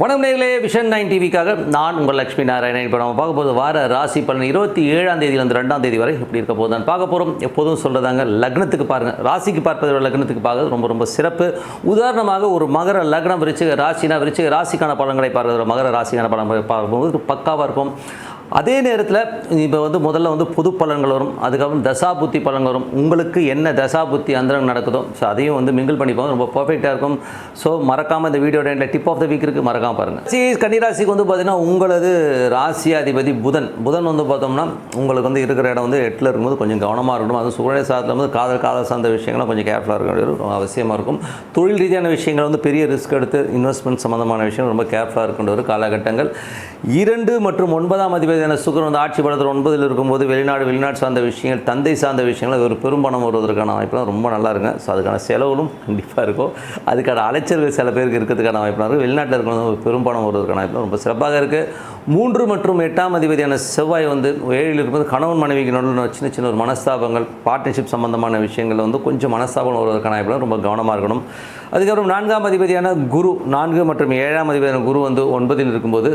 வணக்கம் நேர்களே vision nine டிவிக்காக நான் உங்கள் லட்சுமி நாராயணன் இப்போ நம்ம பார்க்க போது வார ராசி பலன். இருபத்தி ஏழாம் தேதியிலிருந்து ரெண்டாம் தேதி வரை இப்படி இருக்க போகுதுன்னு பார்க்க போகிறோம் எப்போதும் சொல்கிறதாங்க லக்னத்துக்கு பாருங்கள் ராசிக்கு பார்ப்பதை விட லக்னத்துக்கு பார்க்கறது ரொம்ப ரொம்ப சிறப்பு. உதாரணமாக ஒரு மகர லக்னம் விரிச்சிக ராசினா விரிச்சிக ராசிக்கான பலன்களை பார்க்குறது மகர ராசிக்கான பலன்களை பார்க்கும்போது பக்காவாக இருக்கும். அதே நேரத்தில் இப்போ வந்து முதல்ல வந்து பொது பலன்கள் வரும் அதுக்கப்புறம் தசாபுத்தி பலன்கள் வரும். உங்களுக்கு என்ன தசாபுத்தி அந்தரம் நடக்குதோ ஸோ அதையும் வந்து மிங்கிள் பண்ணிப்போம் ரொம்ப பர்ஃபெக்டாக இருக்கும். ஸோ மறக்காமல் இந்த வீடியோ எண்டில் டிப் ஆஃப் த வீக் இருக்குது மறக்காமல் பாருங்கள் சி கன்னிராசிக்கு வந்து பார்த்தீங்கன்னா உங்களது ராசியாதிபதி புதன். புதன் வந்து பார்த்தோம்னா உங்களுக்கு வந்து இருக்கிற இடம் வந்து எட்டில் இருக்கும்போது கொஞ்சம் கவனமாக இருக்கணும். அது சூழலை சாதத்தில் வந்து காதல் காதல் சார்ந்த விஷயங்கள்லாம் கொஞ்சம் கேர்ஃபுல்லாக இருக்க அவசியமாக இருக்கும். தொழில் ரீதியான விஷயங்கள் வந்து பெரிய ரிஸ்க் எடுத்து இன்வெஸ்ட்மெண்ட் சம்மந்தமான விஷயம் ரொம்ப கேர்ஃபுல்லாக இருக்கின்ற ஒரு காலகட்டங்கள். இரண்டு மற்றும் ஒன்பதாம் அதிபதியான சுக்கரன் வந்து ஆட்சி படத்தில் ஒன்பதில் இருக்கும்போது வெளிநாடு வெளிநாடு சார்ந்த விஷயங்கள் தந்தை சார்ந்த விஷயங்கள் ஒரு பெரும்பணம் வருவதற்கான வாய்ப்புலாம் ரொம்ப நல்லா இருங்க ஸோ அதுக்கான செலவுகளும் கண்டிப்பாக இருக்கும். அதுக்கான அலைச்சல்கள் சில பேருக்கு இருக்கிறதுக்கான வாய்ப்புலாம் இருக்குது வெளிநாட்டில் இருக்கிறது ஒரு பெரும்பணம் வருவதற்கான வாய்ப்பு ரொம்ப சிறப்பாக இருக்குது மூன்று மற்றும் எட்டாம் அதிபதியான செவ்வாய் வந்து ஏழில் இருக்கும்போது கணவன் மனைவிக்கு நடுவில் சின்ன சின்ன ஒரு மனஸ்தாபங்கள் பார்ட்னர்ஷிப் சம்பந்தமான விஷயங்கள் வந்து கொஞ்சம் மனஸ்தாபம் வருவதற்கான வாய்ப்புலாம் ரொம்ப கவனமாக இருக்கணும். அதுக்கப்புறம் நான்காம் அதிபதியான குரு நான்கு மற்றும் ஏழாம் அதிபதியான குரு வந்து ஒன்பதில் இருக்கும்போது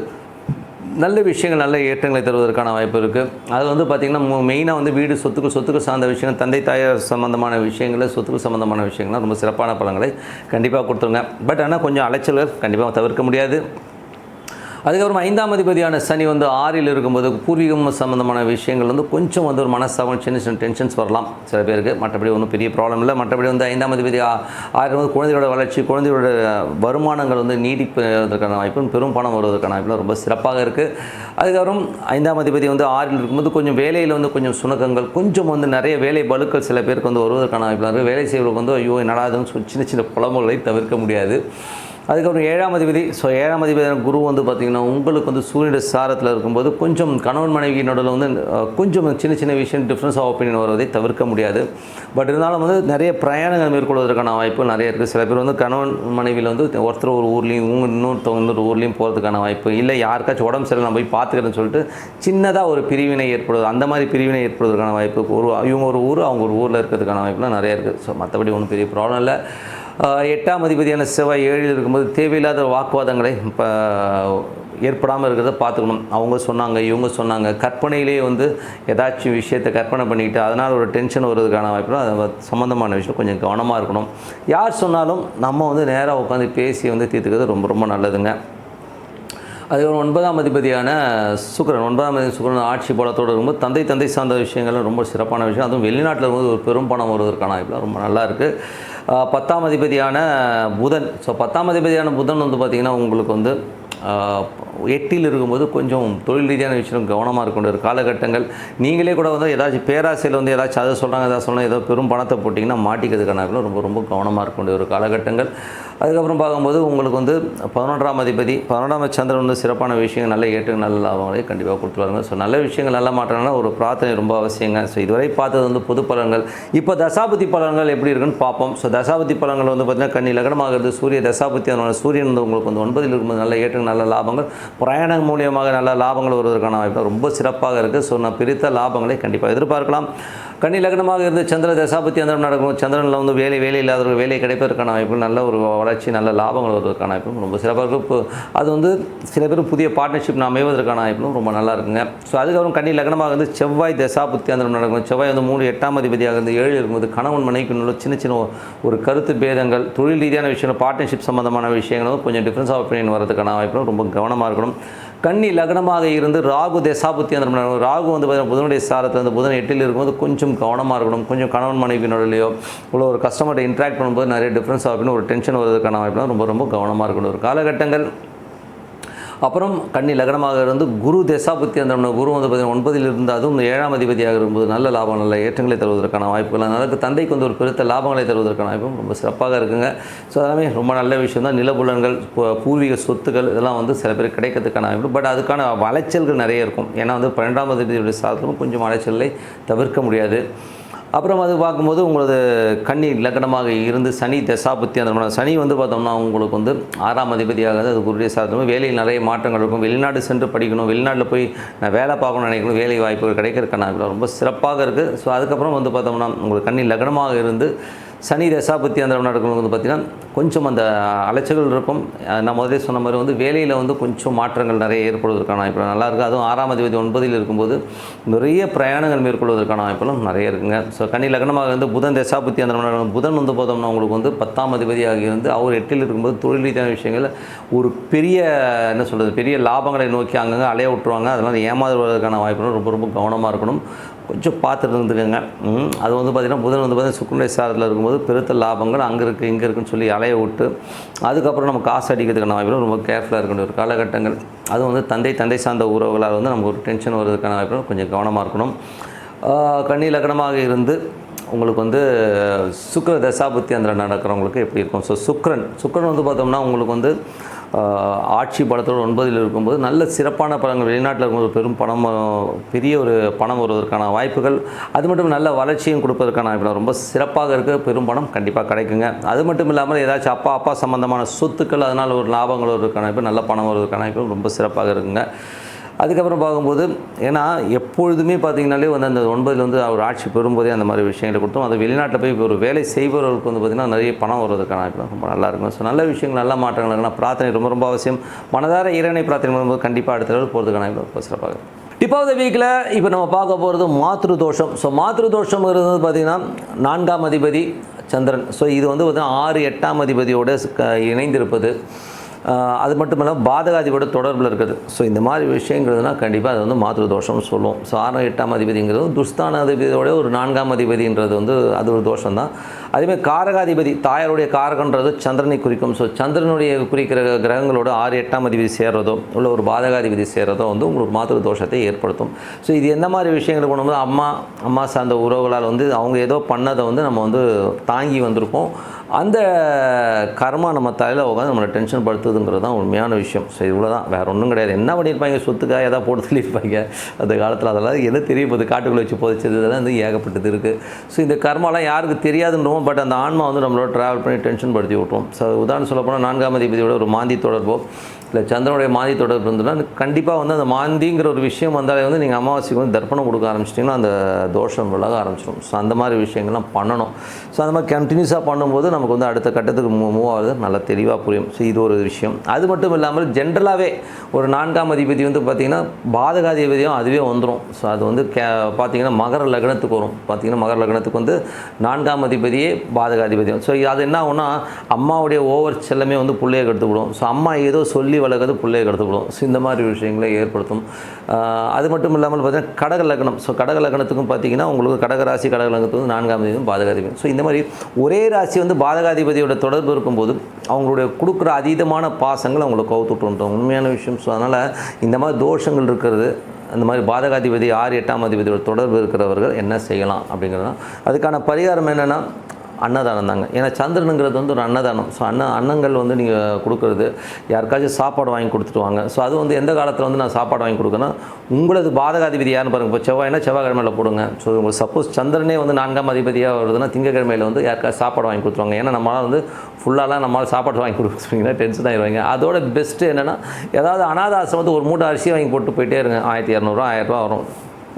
நல்ல விஷயங்கள் நல்ல ஏற்றங்களை தருவதற்கான வாய்ப்பு இருக்குது அது வந்து பார்த்திங்கன்னா மெயினாக வந்து வீடு சொத்துக்கள் சொத்துக்கள் சார்ந்த விஷயங்கள் தந்தை தாயார் சம்மந்தமான விஷயங்கள் சொத்துக்கள் சம்மந்தமான விஷயங்கள்லாம் ரொம்ப சிறப்பான பலன்களை கண்டிப்பாக கொடுத்துருங்க. பட் ஆனால் கொஞ்சம் அலைச்சல்கள் கண்டிப்பாக தவிர்க்க முடியாது. அதுக்கப்புறம் ஐந்தாம் அதிபதியான சனி வந்து ஆறில் இருக்கும்போது பூர்வீகம் சம்மந்தமான விஷயங்கள் வந்து கொஞ்சம் வந்து ஒரு மனஸ்தாபம் சின்ன சின்ன டென்ஷன்ஸ் வரலாம் சில பேருக்கு. மற்றபடி ஒன்றும் பெரிய ப்ராப்ளம் இல்லை. மற்றபடி வந்து ஐந்தாம் அதிபதி ஆறில் ஆறு வந்து குழந்தையோட வளர்ச்சி குழந்தையோட வருமானங்கள் வந்து நீடிப்பதற்கான வாய்ப்பும் பெரும் பணம் வருவதற்கான வாய்ப்பும் ரொம்ப சிறப்பாக இருக்குது அதுக்கப்புறம் ஐந்தாம் அதிபதி வந்து ஆறில் இருக்கும்போது கொஞ்சம் வேலையில் வந்து கொஞ்சம் சுணக்கங்கள் கொஞ்சம் வந்து நிறைய வேலை பலுக்கள் சில பேருக்கு வந்து வருவதற்கான வாய்ப்புலாம் இருக்குது வேலை செய்வதற்கு வந்து ஐயோ நடாதுன்னு சொல்லி சின்ன சின்ன புலம்புகளை தவிர்க்க முடியாது. அதுக்கப்புறம் ஏழாம் அதிபதி ஸோ ஏழாம் அதிபதியான குரு வந்து பார்த்திங்கன்னா உங்களுக்கு வந்து சூரியனுடைய சாரத்தில் இருக்கும்போது கொஞ்சம் கணவன் மனைவி நடுவில் வந்து கொஞ்சம் சின்ன சின்ன விஷயம் டிஃப்ரென்ஸ் ஆஃப் ஒப்பீனியன் வருவதை தவிர்க்க முடியாது. பட் இருந்தாலும் வந்து நிறைய பிரயாணங்கள் மேற்கொள்வதற்கான வாய்ப்பு நிறைய இருக்குது சில பேர் வந்து கணவன் மனைவியில் வந்து ஒருத்தர் ஒரு ஊர்லேயும் இவங்க இன்னொருத்தவங்க இன்னொரு ஊர்லேயும் போகிறதுக்கான வாய்ப்பு இல்லை. யாருக்காச்சும் உடம்பு சரியில்லை நான் போய் பார்த்துக்கிறேன்னு சொல்லிட்டு சின்னதாக ஒரு பிரிவினை ஏற்படுவது அந்த மாதிரி பிரிவினை ஏற்படுவதற்கான வாய்ப்பு ஒரு இவங்க ஒரு ஊர் அவங்க ஒரு ஊரில் இருக்கிறதுக்கான வாய்ப்புலாம் நிறைய இருக்குது ஸோ மற்றபடி ஒன்றும் பெரிய ப்ராப்ளம் இல்லை. எட்டாம் அதிபதியான செவ்வாய் ஏழில் இருக்கும்போது தேவையில்லாத வாக்குவாதங்களை இப்போ ஏற்படாமல் இருக்கிறத பார்த்துக்கணும். அவங்க சொன்னாங்க இவங்க சொன்னாங்க. கற்பனையிலேயே வந்து ஏதாச்சும் விஷயத்தை கற்பனை பண்ணிக்கிட்டு அதனால் ஒரு டென்ஷன் வருவதுக்கான வாய்ப்புலாம் அது சம்மந்தமான விஷயம் கொஞ்சம் கவனமாக இருக்கணும். யார் சொன்னாலும் நம்ம வந்து நேராக உட்காந்து பேசி வந்து தீர்த்துக்கிறது ரொம்ப ரொம்ப நல்லதுங்க. அதுக்கப்புறம் ஒன்பதாம் அதிபதியான சுக்கரன் ஒன்பதாம் அதிபதி சுக்கரன் ஆட்சி பலத்தோடு இருக்கும்போது தந்தை தந்தை சார்ந்த விஷயங்கள்லாம் ரொம்ப சிறப்பான விஷயம். அதுவும் வெளிநாட்டில் இருக்கும்போது ஒரு பெரும் பணம் வருவதற்கான வாய்ப்புலாம் ரொம்ப நல்லா இருக்குது பத்தாம் அதிபதியான புதன். ஸோ பத்தாம் அதிபதியான புதன் வந்து பார்த்திங்கன்னா உங்களுக்கு வந்து எட்டில் இருக்கும்போது கொஞ்சம் தொழில் ரீதியான விஷயம் கவனமாக இருக்க ஒரு காலகட்டங்கள். நீங்களே கூட வந்து ஏதாச்சும் பேராசையில் வந்து ஏதாச்சும் அதை சொல்கிறாங்க ஏதாவது சொல்கிறாங்க ஏதோ பெரும் பணத்தை போட்டிங்கன்னா மாட்டிக்கிறதுக்கான ரொம்ப ரொம்ப கவனமாக இருக்க ஒரு காலகட்டங்கள். அதுக்கப்புறம் பார்க்கும்போது உங்களுக்கு வந்து பதினொன்றாம் அதிபதி பதினொன்றாம் சந்திரன் வந்து சிறப்பான விஷயங்கள் நல்ல ஏற்று நல்ல லாபங்களே கண்டிப்பாக கொடுத்துருவாங்க ஸோ நல்ல விஷயங்கள் நல்ல மாற்றம்னா ஒரு பிரார்த்தனை ரொம்ப அவசியங்க. ஸோ இதுவரை பார்த்தது வந்து பொது பலன்கள். இப்போ தசாபதி பலன்கள் எப்படி இருக்குன்னு பார்ப்போம். ஸோ தசாபதி பலன்கள் வந்து பார்த்திங்கன்னா கண்ணி லக்னமாகிறது சூரிய தசாபதி அதனால சூரியன் வந்து உங்களுக்கு வந்து ஒன்பதில் இருக்கும்போது நல்ல ஏற்று நல்ல லாபங்கள். பிரயாணம் மூலியமாக நல்ல லாபங்கள் வருவதற்கான வாய்ப்பு ரொம்ப சிறப்பாக இருக்குது ஸோ நான் பிரித்த லாபங்களை கண்டிப்பாக எதிர்பார்க்கலாம். கன்னி லக்னமாக இருந்து சந்திர தசாபத்தி அந்தரம் நடக்கும். சந்திரனில் வந்து வேலை வேலை இல்லாதவர்கள் வேலை கிடைப்பதற்கான வாய்ப்பு நல்ல ஒரு வளர்ச்சி நல்ல லாபங்கள் வருவதற்கான வாய்ப்பும் ரொம்ப சிறப்பாக பேருக்கு இப்போ அது வந்து சில பேர் புதிய பார்ட்னர்ஷிப் நான் அமைவதற்கான வாய்ப்பும் ரொம்ப நல்லா இருக்குங்க. ஸோ அதுக்கப்புறம் கன்னி லக்னமாக இருந்து செவ்வாய் தசாபுத்தி அந்தரம் நடக்கும். செவ்வாய் வந்து மூணு எட்டாம் அதிபதியாக இருந்து ஏழு இருக்கும்போது கணவன் மனைவிக்கு உள்ள சின்ன சின்ன ஒரு கருத்து பேதங்கள் தொழில் ரீதியான விஷயம் பார்ட்னர்ஷிப் சம்பந்தமான விஷயங்கள் கொஞ்சம் டிஃப்ரென்ஸ் ஆஃப் ஒப்பீனியன் வரதுக்கான வாய்ப்பும் ரொம்ப கவனமாக இருக்கணும். கன்னி லக்னமாக இருந்து ராகு தசாபுத்தி அந்த ராகு வந்து பார்த்தீங்கன்னா புதனுடைய சாரத்தில் வந்து புதன் எட்டில் இருக்கும்போது கொஞ்சம் கவனமாக இருக்கணும். கொஞ்சம் கணவன் மனைவியினோடலையோ உள்ள ஒரு கஸ்டமர்கிட்ட இன்ட்ராக்ட் பண்ணும்போது நிறைய டிஃப்ரென்ஸ் ஆகும். ஒரு டென்ஷன் வருவதற்கான வாய்ப்புலாம் ரொம்ப ரொம்ப கவனமாக இருக்கணும். ஒரு காலகட்டங்கள் அப்புறம் கன்னி லக்னமாக இருந்து குரு தேசாபுத்தி அந்த குரு வந்து பார்த்திங்கன்னா ஒன்பதில் இருந்து அதுவும் இந்த ஏழாம் அதிபதியாக இருக்கும்போது நல்ல லாபம் நல்ல ஏற்றங்களை தருவதற்கான வாய்ப்புகள். அதனால் தந்தைக்கு வந்து ஒரு பெருத்த லாபங்களை தருவதற்கான வாய்ப்பும் ரொம்ப சிறப்பாக இருக்குங்க. ஸோ அதெல்லாமே ரொம்ப நல்ல விஷயம் தான். நிலபுலன்கள் பூர்வீக சொத்துக்கள் இதெல்லாம் வந்து சில பேர் கிடைக்கிறதுக்கான வாய்ப்பு. பட் அதுக்கான வளைச்சல்கள் நிறைய இருக்கும். ஏன்னா வந்து பன்னெண்டாம் அதிபதியுடைய சாதத்திலும் கொஞ்சம் வளைச்சலை தவிர்க்க முடியாது. அப்புறம் அது பார்க்கும்போது உங்களது கன்னி லக்னமாக இருந்து சனி தசாபுத்தி அந்த சனி வந்து பார்த்தோம்னா உங்களுக்கு வந்து ஆறாம் அதிபதியாக அது குருடைய சாதனம் வேலையில் நிறைய மாற்றங்கள் இருக்கும். வெளிநாடு சென்று படிக்கணும். வெளிநாட்டில் போய் நான் வேலை பார்க்கணும்னு நினைக்கணும். வேலை வாய்ப்புகள் கிடைக்கிறதுக்கான ரொம்ப சிறப்பாக இருக்குது ஸோ அதுக்கப்புறம் வந்து பார்த்தோம்னா உங்களுக்கு கன்னி லக்னமாக இருந்து சனி தசாபுத்தி அந்த நடக்கிறவங்க வந்து பார்த்திங்கன்னா கொஞ்சம் அந்த அலைச்சல்கள் இருக்கும். நான் முதலே சொன்ன மாதிரி வந்து வேலையில் வந்து கொஞ்சம் மாற்றங்கள் நிறைய ஏற்படுவதற்கான வாய்ப்பு நல்லா இருக்குது அதுவும் ஆறாம் அதிபதி ஒன்பதில் இருக்கும்போது நிறைய பிரயாணங்கள் மேற்கொள்வதற்கான வாய்ப்புகளும் நிறைய இருக்குங்க. ஸோ கன்னி லக்னமாக வந்து புதன் தசாபுத்தி அந்த புதன் வந்து பார்த்தோம்னா உங்களுக்கு வந்து பத்தாம் அதிபதியாக இருந்து அவர் எட்டில் இருக்கும்போது தொழில் ரீதியான விஷயங்கள் ஒரு பெரிய என்ன சொல்கிறது பெரிய லாபங்களை நோக்கி அங்கங்கே அலைய விட்டுருவாங்க. அதனால் ஏமாறுவதற்கான வாய்ப்புகள் ரொம்ப ரொம்ப கவனமாக இருக்கணும். கொஞ்சம் பார்த்துட்டு இருந்துக்கோங்க. அது வந்து பார்த்திங்கன்னா புதன் வந்து பார்த்திங்கன்னா சுக்குனுடைய சாரத்தில் இருக்கும்போது பெருத்த லாபங்கள் அங்கே இருக்குது இங்கே இருக்குன்னு சொல்லி அலைய விட்டு அதுக்கப்புறம் நம்ம காசு அடிக்கிறதுக்கான வாய்ப்பு ரொம்ப கேர்ஃபுல்லாக இருக்கணும் ஒரு காலகட்டங்கள். அது வந்து தந்தை தந்தை சார்ந்த உறவுகளால் வந்து நமக்கு ஒரு டென்ஷன் வர்றதுக்கான வாய்ப்பு கொஞ்சம் கவனமாக இருக்கணும். கண்ணி லக்னமாக இருந்து உங்களுக்கு வந்து சுக்கர தசாபுத்தி அந்த நடக்கிறவங்களுக்கு எப்படி இருக்கும்? ஸோ சுக்ரன் சுக்ரன் வந்து பார்த்தோம்னா உங்களுக்கு வந்து ஆட்சி பலத்தோடு ஒன்பதில் இருக்கும்போது நல்ல சிறப்பான படங்கள் வெளிநாட்டில் இருக்கும்போது பெரும் பணம் பெரிய ஒரு பணம் வருவதற்கான வாய்ப்புகள். அது மட்டும் நல்ல வளர்ச்சியும் கொடுப்பதற்கான வாய்ப்பு ரொம்ப சிறப்பாக இருக்க. பெரும் பணம் கண்டிப்பாக கிடைக்குங்க. அது மட்டும் இல்லாமல் ஏதாச்சும் அப்பா அப்பா சம்பந்தமான சொத்துக்கள் அதனால் ஒரு லாபங்கள் வருவதற்கான வாய்ப்பு நல்ல பணம் வருவதற்கான வாய்ப்பு ரொம்ப சிறப்பாக இருக்குங்க. அதுக்கப்புறம் பார்க்கும்போது ஏன்னா எப்பொழுதுமே பார்த்தீங்கன்னாலே வந்து அந்த ஒன்பதில் வந்து அவர் ஆட்சி பெறும்போதே அந்த மாதிரி விஷயங்களை கொடுத்தோம். அது வெளிநாட்டில் போய் ஒரு வேலை செய்பவர்களுக்கு வந்து பார்த்திங்கன்னா நிறைய பணம் வருவதற்கான ரொம்ப நல்லா இருக்கும். ஸோ நல்ல விஷயங்கள் நல்ல மாற்றங்கள் இருக்குன்னா பிரார்த்தனை ரொம்ப ரொம்ப அவசியம். மனதார இறைவனை பிரார்த்தனை பண்ணும்போது கண்டிப்பாக அடுத்த போகிறதுக்கான வாய்ப்பு சிறப்பாக இருக்கும். டிப் ஆஃப் த வீக்கில் இப்போ நம்ம பார்க்க போகிறது மாத்ரு தோஷம் ஸோ மாத்ரு தோஷம் இருந்தது பார்த்திங்கன்னா நான்காம் அதிபதி சந்திரன். ஸோ இது வந்து பார்த்தீங்கன்னா ஆறு எட்டாம் அதிபதியோடு க- இணைந்திருப்பது. அது மட்டும் இல்லாமல் பாதகாதிபோட தொடர்பில் இருக்குது. ஸோ இந்த மாதிரி விஷயங்கிறதுனா கண்டிப்பாக அது வந்து மாத்திரு தோஷம்னு சொல்லுவோம். ஸோ ஆறாம் எட்டாம் அதிபதிங்கிறது துஸ்தான அதிபதியோட ஒரு நான்காம் அதிபதின்றது வந்து அது ஒரு தோஷம் தான் அதேமாதிரி காரகாதிபதி தாயாருடைய காரகன்றது சந்திரனை குறிக்கும். ஸோ சந்திரனுடைய குறிக்கிற கிரகங்களோட ஆறு எட்டாம் அதிபதி சேர்றதோ உள்ள ஒரு பாதகாதிபதி சேர்றதோ வந்து உங்களுக்கு மாத்திரு தோஷத்தை ஏற்படுத்தும். ஸோ இது எந்த மாதிரி விஷயங்கள் பண்ணும்போது அம்மா அம்மா சார்ந்த உறவுகளால் வந்து அவங்க ஏதோ பண்ணதை வந்து நம்ம வந்து தாங்கி வந்திருப்போம். அந்த கர்மா நம்ம தலையில் உட்காந்து நம்மளை டென்ஷன் படுத்துதுங்கிறது தான் உண்மையான விஷயம். ஸோ இவ்வளோ தான் வேறு ஒன்றும் கிடையாது. என்ன பண்ணியிருப்பாங்க? சொத்துக்காக எதாவது போட்டு சொல்லியிருப்பாங்க அந்த காலத்தில் அதெல்லாம் எது தெரிய போகுது காட்டுக்குள்ளே வச்சு போதிச்சது இதெல்லாம் வந்து ஏகப்பட்டது இருக்குது ஸோ இந்த கர்மாலாம் யாருக்கு தெரியாதுன்றோம். பட் அந்த ஆன்மா வந்து நம்மளோட ட்ராவல் பண்ணி டென்ஷன் படுத்தி விட்ருவோம் ஸோ உதாரணம் சொல்லப்போனால் நான்காம் அதிபதியோட ஒரு மாந்தி தொடர்போ. இல்லை சந்திரனுடைய மாந்தி தொடர்பு இருந்ததுன்னா கண்டிப்பாக வந்து அந்த மாந்திங்கிற ஒரு விஷயம் வந்தாலே வந்து நீங்கள் அமாவாசைக்கு வந்து தர்ப்பணம் கொடுக்க ஆரம்பிச்சிட்டிங்கன்னா அந்த தோஷம் விலக ஆரம்பிச்சிடும் ஸோ அந்த மாதிரி விஷயங்கள்லாம் பண்ணணும். ஸோ அந்த மாதிரி கண்டினியூஸாக பண்ணும்போது நமக்கு வந்து அடுத்த கட்டத்துக்கு மூ மூவ் ஆகுது நல்லா தெளிவாக புரியும். ஸோ இது ஒரு விஷயம். அது மட்டும் இல்லாமல் ஜென்ரலாகவே ஒரு நான்காம் அதிபதி வந்து பார்த்திங்கன்னா பாதகாதிபதியும் அதுவே வந்துடும் ஸோ அது வந்து கே பார்த்திங்கன்னா மகர லக்னத்துக்கு வரும். பார்த்திங்கன்னா மகர லக்னத்துக்கு வந்து நான்காம் அதிபதியே பாதகாதிபதியும் ஸோ அது என்ன ஆகும்னா அம்மாவுடைய ஓவர் செல்லமே வந்து பிள்ளையை கெடுத்துவிடும் ஸோ அம்மா ஏதோ சொல்லி வளர்க்குறது பிள்ளையை கெடுத்துவிடும் ஸோ இந்த மாதிரி விஷயங்களை ஏற்படுத்தும். அது மட்டும் இல்லாமல் பார்த்தீங்கன்னா கடக லக்னம். ஸோ கடக லக்னத்துக்கும் பார்த்தீங்கன்னா உங்களுக்கு கடக ராசி கடக லக்னத்துக்கு வந்து நான்காம் அதிபதியும் பாதகாதிபதி. ஸோ இந்த மாதிரி ஒரே ராசி வந்து பாதகாதிபதியோட தொடர்பு இருக்கும்போது அவங்களுடைய கொடுக்குற அதீதமான பாசங்கள் அவங்களை கவுத்துட்ருன்றோம் உண்மையான விஷயம். ஸோ அதனால் இந்த மாதிரி தோஷங்கள் இருக்கிறது அந்த மாதிரி பாதகாதிபதி ஆறு எட்டாம் அதிபதியோட தொடர்பு இருக்கிறவர்கள் என்ன செய்யலாம் அப்படிங்கிறது அதுக்கான பரிகாரம் என்னென்னா அன்னதானம் தாங்க ஏன்னா சந்திரனுங்கிறது வந்து ஒரு அன்னதானம். ஸோ அன்ன அன்னங்கள் வந்து நீங்கள் கொடுக்குறது யாருக்காச்சும் சாப்பாடு வாங்கி கொடுத்துட்டு வாங்க. ஸோ அது வந்து எந்த காலத்தில் வந்து நான் சாப்பாடு வாங்கி கொடுக்கணும் உங்களது பாதகாதிபதி யாருன்னு பாருங்கள் இப்போ செவ்வாய்னா செவ்வாய்க்கிழமையில் போடுங்க. ஸோ உங்களுக்கு சப்போஸ் சந்திரனே வந்து நான்காம் அதிபதியாக வருதுன்னா திங்கக்கிழமையில் வந்து யாருக்காச்சும் சாப்பாடு வாங்கி கொடுத்துருவாங்க. ஏன்னா நம்மளால் வந்து ஃபுல்லாலாம் நம்மளால் சாப்பாடு வாங்கி கொடுக்குறீங்கன்னா டென்ஷன் ஆயிடுவாங்க அதோட பெஸ்ட்டு என்னென்னா ஏதாவது அனாதாசம் வந்து ஒரு மூட்டை அரிசி வாங்கி போட்டு போயிட்டே இருங்க. ஆயிரத்தி இரநூறுவா ஆயிரரூவா வரும்.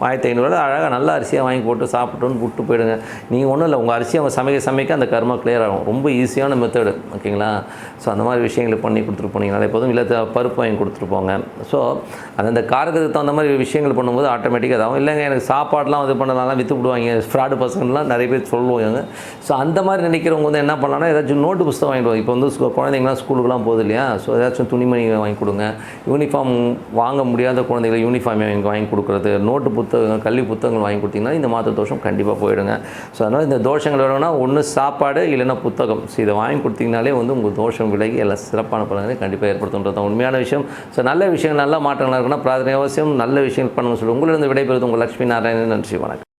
ஆயிரத்தி ஐநூறுரூவா அழகாக நல்ல அரிசியாக வாங்கி போட்டு சாப்பிட்டுன்னு விட்டு போயிடுங்க. நீங்கள் ஒன்றும் இல்லை உங்கள் அரிசியை அவங்க சமைக்க சமைக்க அந்த கர்மா கிளியர் ஆகும். ரொம்ப ஈஸியான மெத்தடு ஓகேங்களா? ஸோ அந்த மாதிரி விஷயங்களை பண்ணி கொடுத்துட்டு போனீங்கன்னா எப்போதும் இல்லை பருப்பு வாங்கி கொடுத்துட்டு போங்க. ஸோ அந்த காரகத்துக்கு தகுந்த மாதிரி விஷயங்கள் பண்ணும்போது ஆட்டோமேட்டிக்காக அதாகும் இல்லைங்க எனக்கு சாப்பாடுலாம் இது பண்ணலாம் விற்று விடுவாங்க. ஃப்ராடு பசங்கள்லாம் நிறைய பேர் சொல்லுவாங்க. ஸோ அந்த மாதிரி நினைக்கிறவங்க வந்து என்ன பண்ணலாம்னா ஏதாச்சும் நோட்டு புஸ்தகம் வாங்கிட்டு இப்போ வந்து குழந்தைங்களாம் ஸ்கூலுக்குலாம் போகுது இல்லையா? ஸோ ஏதாச்சும் துணிமணி வாங்கி கொடுங்க. யூனிஃபார்ம் வாங்க முடியாத குழந்தைகளை யூனிஃபார்ம் வாங்கி வாங்கி கொடுக்குறது நோட்டு புத்தகங்கள் கல்வி புத்தகங்கள் வாங்கி கொடுத்தீங்கன்னா இந்த மாத தோஷம் கண்டிப்பாக போயிடுங்க. ஸோ அதனால் இந்த தோஷங்கள் வேணும்னா ஒன்று சாப்பாடு இல்லைன்னா புத்தகம். ஸோ இதை வாங்கி கொடுத்தீங்கனாலே வந்து உங்கள் தோஷம் விலகி எல்லாம் சிறப்பான பலன்களை கண்டிப்பாக ஏற்படுத்துன்றது தான் உண்மையான விஷயம். ஸோ நல்ல விஷயங்கள் நல்ல மாற்றங்கள் இருக்குன்னா பிரார்த்தனை அவசியம். நல்ல விஷயங்கள் பண்ணணும்னு சொல்லி உங்களிடம் விடைபெறுவது உங்கள் லட்சுமி நாராயணன். நன்றி வணக்கம்.